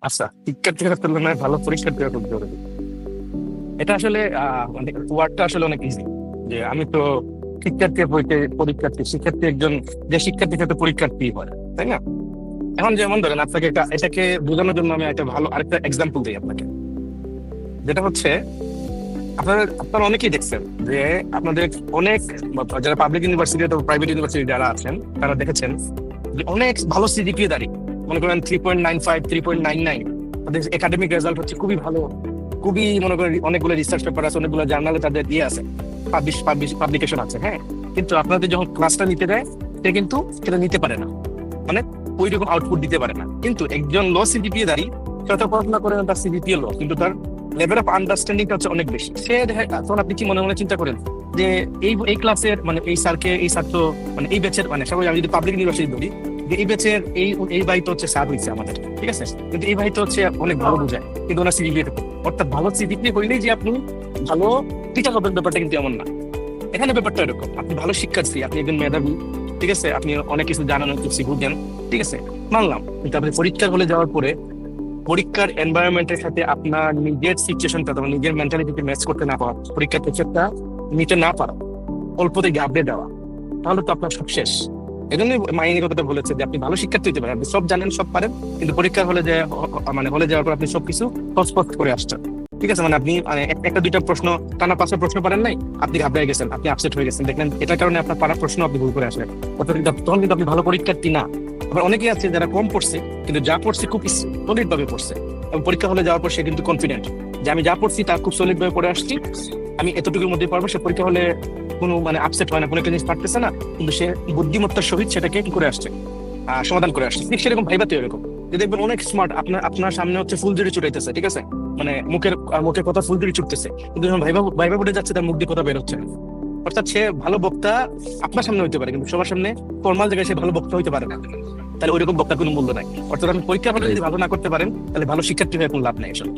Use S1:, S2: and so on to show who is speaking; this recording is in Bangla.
S1: আচ্ছা শিক্ষার্থীরা তুলনায় ভালো পরীক্ষার্থীরা খুব জরুরি। এটা আসলে মানে ওয়ার্ডটা আসলে অনেক ইজি যে আমি তো শিক্ষার্থী পরীক্ষার্থী, শিক্ষার্থী একজন, যে শিক্ষার্থী সাথে পরীক্ষার্থী হয় তাই না? এখন যেমন ধরেন আপনাকে এটা- এটাকে বোঝানোর জন্য আমি একটা ভালো আরেকটা এক্সাম্পল দিই আপনাকে। যেটা হচ্ছে, আপনারা আপনারা অনেকেই দেখছেন যে আপনাদের অনেক যারা পাবলিক ইউনিভার্সিটি অথবা প্রাইভেট ইউনিভার্সিটি যারা আছেন, তারা দেখেছেন যে অনেক ভালো সিজিপিএ দাঁড়িয়ে মনে করেন three point nine five three point nine nine তাদের একাডেমিক রেজাল্ট হচ্ছে খুবই ভালো। খুবই মনে করেন অনেকগুলো রিসার্চ পেপার আছে, অনেকগুলো জার্নালে তাদের দিয়ে আছে পাবলিশ পাবলিকেশন আছে হ্যাঁ? কিন্তু আপনাদের যখন ক্লাসটা নিতে দেয়, সে কিন্তু সেটা নিতে পারে না। মানে ওই রকম আউটপুট দিতে পারে না। কিন্তু একজন লো সিজিপিএ দাঁড়ি সে হয়তো পড়াশোনা করে না তার সিজিপিএ লো কিন্তু তার লেভেল অফ আন্ডারস্ট্যান্ডিংটা হচ্ছে অনেক বেশি। সে তখন আপনি কি মনে মনে চিন্তা করেন যে এই এই ক্লাসের মানে এই স্যারকে এই তো মানে এই ব্যাচের মানে সবাই আমি যদি পাবলিক ইউনিভার্সিটি যে এই ব্যাচের এই এই ভাই তো হচ্ছে হয়েছে আমাদের, ঠিক আছে? কিন্তু এই ভাই তো হচ্ছে অনেক ভালো বোঝায়, কিন্তু ওনার অর্থাৎ ভালো যে আপনি ভালো টিচার হবেন ব্যাপারটা কিন্তু এমন না। এখানে ব্যাপারটা এরকম, আপনি ভালো শিক্ষার্থী, আপনি একজন মেধাবী, ঠিক আছে? আপনি অনেক কিছু ঠিক আছে? মানলাম, কিন্তু আপনি পরীক্ষার হলে যাওয়ার পরে পরীক্ষার এনভায়রনমেন্টের সাথে আপনার নিজের সিচুয়েশনটা তোমার নিজের মেন্টালিটিকে ম্যাচ করতে না পারা, পরীক্ষার প্রেসারটা নিতে না পারা, অল্পতে গাবড়ে দেওয়া, তাহলে তো আপনার সব শেষ। এই জন্যই মাইনি কথাটা বলেছে যে আপনি ভালো শিক্ষার্থী হতে পারেন। আপনি সব জানেন, সব পারেন, কিন্তু পরীক্ষার হলে যে মানে হলে যাওয়ার পর আপনি সবকিছু স্পষ্ট করে আসছেন। ঠিক আছে? মানে আপনি মানে একটা, দুইটা প্রশ্ন, টানা পাঁচটা প্রশ্ন পারেন নাই, আপনি ঘাবড়ে গেছেন, আপনি আপসেট হয়ে গেছেন। দেখলেন এটার কারণে আপনার পাড়ার প্রশ্ন আপনি ভুল করে আসলেন। অর্থাৎ কিন্তু তখন কিন্তু আপনি ভালো পরীক্ষার্থী না। আবার অনেকেই আছে যারা কম পড়ছে, কিন্তু যা পড়ছে খুব সলিড ভাবে পড়ছে। এবং পরীক্ষা হলে যাওয়ার পর সে কিন্তু কনফিডেন্ট যে আমি যা পড়ছি তা খুব সলিড ভাবে পড়ে আসছি। আমি এতটুকুর মধ্যে পারব সে পরীক্ষা হলে কোনো মানে আপসেট হয় না, কোনো একটা জিনিস পারতেছে না, কিন্তু সে বুদ্ধিমত্তার সহিত সেটাকে কি করে আসছে? সমাধান করে আসছে। ঠিক সেরকম ভাইবাতে এরকম। যে দেখবেন অনেক স্মার্ট আপনার আপনার সামনে হচ্ছে ফুল জুড়ে চুটাইতেছে ঠিক আছে? মানে মুখের মুখের কথা ফুল জুড়ে ছুটতেছে। কিন্তু যখন ভাইবা ভাইবা বলে যাচ্ছে, তার মুখ দিয়ে কথা বেরোচ্ছে। না। অর্থাৎ সে ভালো বক্তা আপনার সামনে হইতে পারে, কিন্তু সবার সামনে ফর্মাল জায়গায় সে ভালো বক্তা হইতে পারে না। তাহলে ওইরকম বক্তার কোনো মূল্য নাই। অর্থাৎ আপনি পরীক্ষা যদি ভালো না করতে পারেন, তাহলে ভালো শিক্ষার্থী হয়ে কোনো লাভ নাই, আসলে।